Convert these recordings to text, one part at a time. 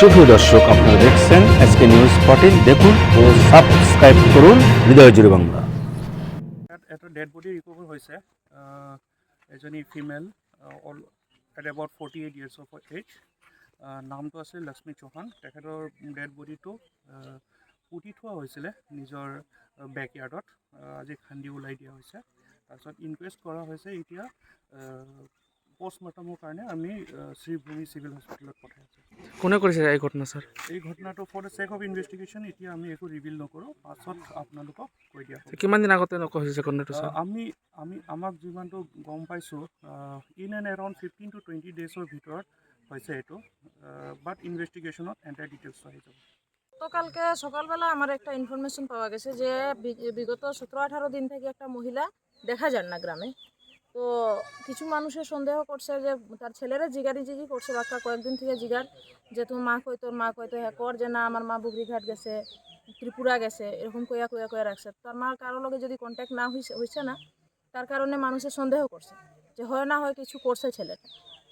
সুপ্রিয় দর্শক, আপনারা দেখছেন এসকে নিউজ ফোর্টিন। দেখুন ও সাবস্ক্রাইব করুন হৃদয় জুড়ে বাংলা। এটা ডেড বডি ৰিকভাৰ হৈছে এজনী female all at about forty eight years of age নামটো আছিল লক্ষ্মী চৌহান। তেখেতৰ ডেড বডিটো পুতি থোৱা হৈছিলে নিজৰ বেকয়াৰ্ডত আজি খান্দি ওলাই দিয়া হৈছে। তাৰপিছত ইনকুৱেষ্ট কৰা হৈছে এতিয়া পষ্টমৰ্টমৰ কাৰণে আমি শ্ৰীভূমি চিভিল হস্পিটেলত পঠাই আছোঁ কোনে কৰিছে এই ঘটনা ছাৰ এই ঘটনাটো for the check of investigation এতিয়া আমি একো ৰিভিল নকৰোঁ। পাছত আপোনালোকক কৈ দিয়া হ'ব। কিমান দিন আগতে হৈছে ঘটনাটো ছাৰ আমি আমি আমাক যিমানটো গম পাইছোঁ in and around fifteen to twenty ডেজৰ ভিতৰত হৈছে এইটো। বাট ইনভেষ্টিগেশ্যনত এণ্টাৰ ডিটেইলছ আহি যাব। গতকালকে সকালবেলা আমার একটা ইনফরমেশন পাওয়া গেছে যে বি- বিগত সতেরো আঠারো দিন থেকে একটা মহিলা দেখা যান না গ্রামে তো কিছু মানুষের সন্দেহ করছে যে তার ছেলেরা জিগারি জিগি করছে বাক্কা কয়েকদিন থেকে জিগার যে তোর মা কই তোর মা কই তো হ্যাঁ কর যে না আমার মা বুগরিঘাট গেছে ত্রিপুরা গেছে এরকম কইয়া কইয়া কইয়া রাখছে। তার মার কারও লগে যদি কন্ট্যাক্ট না হইছে হইছে না তার কারণে মানুষের সন্দেহ করছে যে হয় না হয় কিছু করছে ছেলেটা।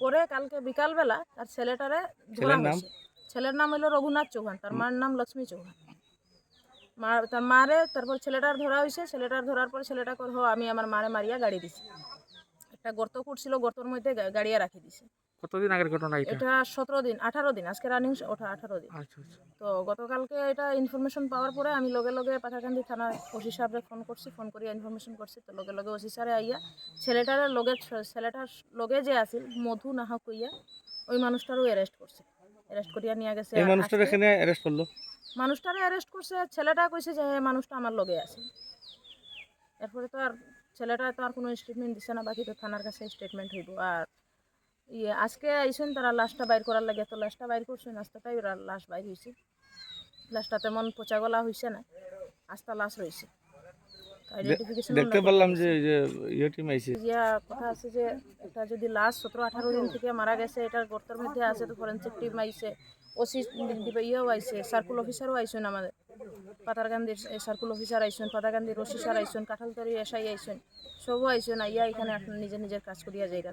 পরে কালকে বিকালবেলা তার ছেলেটারে ধরা ছেলের নাম? হয়েছে। ছেলের নাম হলো রঘুনাথ চৌহান তার মার নাম লক্ষ্মী চৌহান। মা তার মারে তারপর ছেলেটার ধরা হয়েছে ছেলেটার ধরার পর ছেলেটা কর "হ, আমি আমার মারে মারিয়া গাড়ি দিছি। একটা গর্ত করছিল গর্তর মধ্যে গাড়িয়া রাখি দিছে। কতদিন আগের ঘটনা এটা? এটা সতেরো দিন আঠারো দিন আজকে রানিং ওঠা আঠারো দিন। আচ্ছা আচ্ছা। তো গতকালকে এটা ইনফরমেশন পাওয়ার পরে আমি লগে লগে পাথাকান্দি থানা ওসি সাহেবরে ফোন করছি ফোন করিয়া ইনফরমেশন করছি। তো লগে লগে ওসি সারে আইয়া ছেলেটার লগে ছেলেটার লগে যে আছিল মধু নাহা কইয়া ওই মানুষটারও অ্যারেস্ট করছে। অ্যারেস্ট করিয়া নিয়ে গেছে এই মানুষটার এখানে অ্যারেস্ট করল? মানুষটারে অ্যারেস্ট করছে ছেলেটা কইছে যে হ্যাঁ মানুষটা আমার লগে আছে। এরপরে তো আর ছেলেটা তো আর কোনো স্টেটমেন্ট দিছে না বাকি তো থানার কাছে স্টেটমেন্ট হইব। আর ইয়ে আজকে আইসেন তারা লাশটা বাইর করার লাগে, তো লাশটা বাইর করছেন আস্তাটাই লাশ বাইর হয়েছে লাশটা তেমন পচা গলা হয়েছে না, আস্তা লাশ রয়েছে দেখতে পারলাম যে ইয়ে আইছে। ইয়া কথা আছে যে এটা যদি লাস্ট সতেরো আঠারো দিন থেকে মারা গেছে এটার গর্তের মধ্যে আছে তো ফরেনসিক টিম আইছে ওসি ইয়েও আইছে সার্কুল অফিসারও আইছেন আমাদের। পাতারকান্দির সার্কুল অফিসার আইছেন পাতারকান্দির ওসি স্যার আইছেন কাঠালতরি এসআই আইছেন সবও আইছেন আইয়া এখানে আপনার নিজের নিজের কাজ করিয়া যাইরা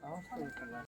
Vamos a buscarla.